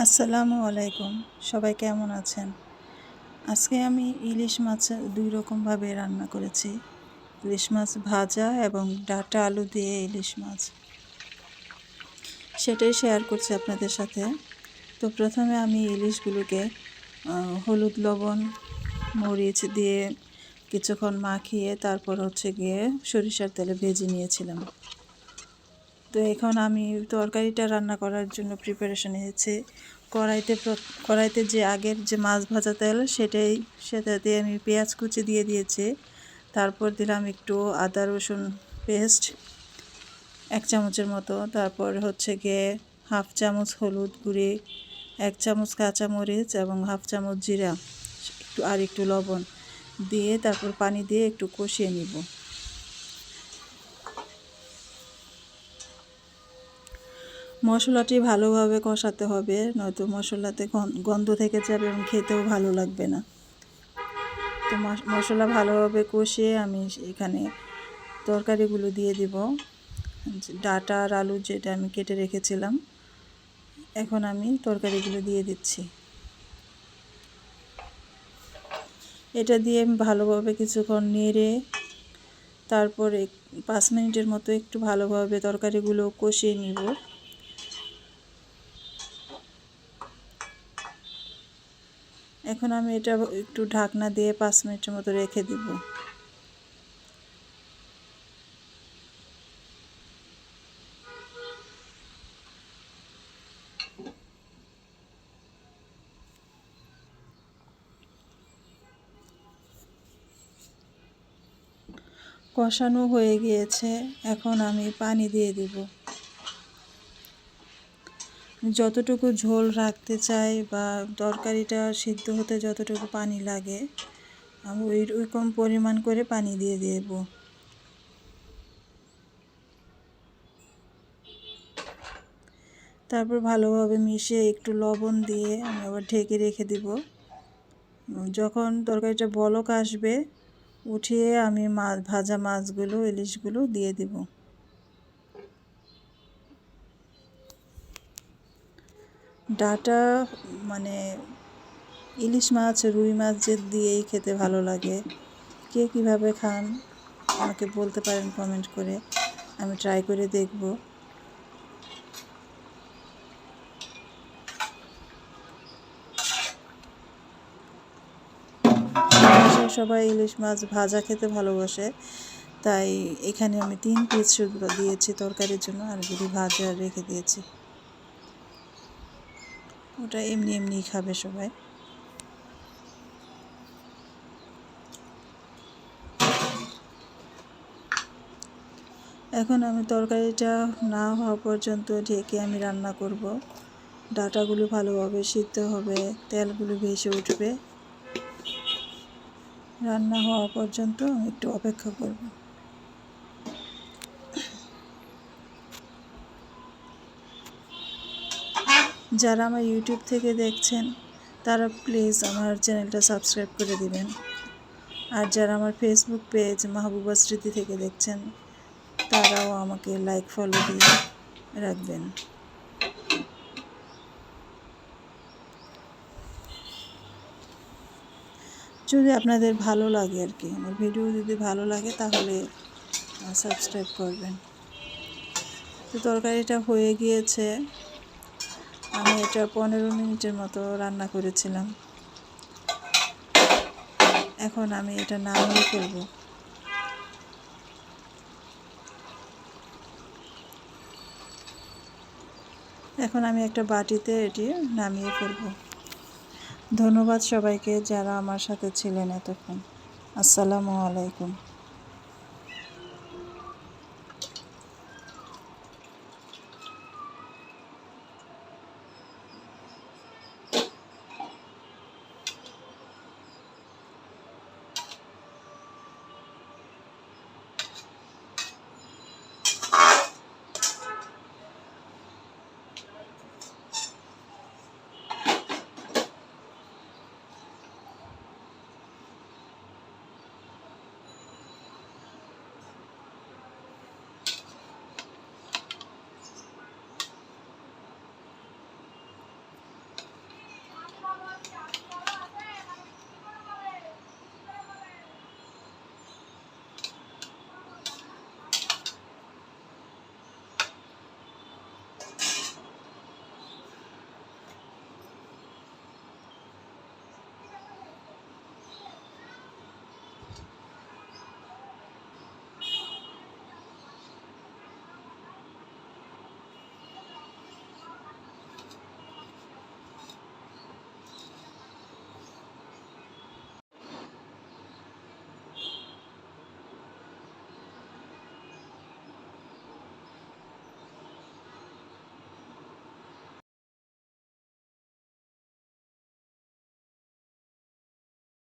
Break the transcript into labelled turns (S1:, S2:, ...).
S1: আসসালামু আলাইকুম। সবাই কেমন আছেন? আজকে আমি ইলিশ মাছ দুই রকমভাবে রান্না করেছি। ইলিশ মাছ ভাজা এবং ডাটা আলু দিয়ে ইলিশ মাছ। সেটাই শেয়ার করছি আপনাদের সাথে। তো প্রথমে আমি ইলিশগুলোকে হলুদ, লবণ, মরিচ দিয়ে কিছুক্ষণ মাখিয়ে তারপর হচ্ছে গিয়ে সরিষার তেলে ভেজে নিয়েছিলাম। তো এখন আমি তরকারিটা রান্না করার জন্য প্রিপারেশন নিয়েছি। কড়াইতে কড়াইতে যে আগের যে মাছ ভাজা তেল, সেটাই, সেটাতে আমি পেঁয়াজ কুচি দিয়ে দিয়েছি। তারপর দিলাম একটু আদা রসুন পেস্ট এক চামচের মতো। তারপর হচ্ছে গিয়ে হাফ চামচ হলুদ গুঁড়ি, এক চামচ কাঁচামরিচ এবং হাফ চামচ জিরা, একটু আর একটু লবণ। দিয়ে তারপর পানি দিয়ে একটু কষিয়ে নিব। মশলাটি ভালোভাবে কষাতে হবে, নয়তো মশলাতে গন- গন্ধ থেকে যাবে এবং খেতেও ভালো লাগবে না। তো মশ- মশলা ভালোভাবে কষিয়ে আমি এখানে তরকারিগুলো দিয়ে দিব। ডাটা আর আলু যেটা আমি কেটে রেখেছিলাম, এখন আমি তরকারিগুলো দিয়ে দিচ্ছি। এটা দিয়ে আমি ভালোভাবে কিছুক্ষণ নেড়ে, তারপরে পাঁচ মিনিটের মতো একটু ভালোভাবে তরকারিগুলো কষিয়ে নিব। এখন আমি এটা একটু ঢাকনা দিয়ে পাঁচ মিনিটের মতো রেখে দিব। কষানো হয়ে গিয়েছে, এখন আমি পানি দিয়ে দিব। যতটুকু ঝোল রাখতে চাই বা তরকারিটা সিদ্ধ হতে যতটুকু পানি লাগে, আমি ওই রকম পরিমাণ করে পানি দিয়ে দেব। তারপর ভালোভাবে মিশিয়ে একটু লবণ দিয়ে আমি আবার ঢেকে রেখে দিব। যখন তরকারিটা বলক আসবে, উঠিয়ে আমি মাছ ভাজা মাছগুলো, ইলিশগুলো দিয়ে দিব। ডাটা মানে ইলিশ মাছ, রুই মাছ যে দিয়েই খেতে ভালো লাগে। কে কীভাবে খান, আমাকে বলতে পারেন কমেন্ট করে। আমি ট্রাই করে দেখব। সবাই ইলিশ মাছ ভাজা খেতে ভালোবাসে, তাই এখানে আমি তিন পিস শুধু দিয়েছি তরকারির জন্য, আর যদি ভাজা রেখে দিয়েছি। ওটা এমনি এমনি খাবে সবাই। এখন আমি তরকারিটা না হওয়া পর্যন্ত ঢেকে আমি রান্না করব। ডাটাগুলো ভালোভাবে সিদ্ধ হবে, তেলগুলো ভেসে উঠবে। রান্না হওয়া পর্যন্ত আমি একটু অপেক্ষা করব। যারা আমার ইউটিউব থেকে দেখছেন, তারা প্লিজ আমার চ্যানেলটা সাবস্ক্রাইব করে দিবেন। আর যারা আমার ফেসবুক পেজ মাহবুবা স্মৃতি থেকে দেখছেন, তারাও আমাকে লাইক ফলো দিয়ে রাখবেন। যদি আপনাদের ভালো লাগে আর কি, আমার ভিডিও যদি ভালো লাগে, তাহলে সাবস্ক্রাইব করবেন। তো তরকারিটা হয়ে গিয়েছে। আমি এটা পনেরো মিনিটের মতো রান্না করেছিলাম। এখন আমি এটা নামিয়ে ফেলব। এখন আমি একটা বাটিতে এটি নামিয়ে ফেলব। ধন্যবাদ সবাইকে যারা আমার সাথে ছিলেন এতক্ষণ। আসসালামু আলাইকুম।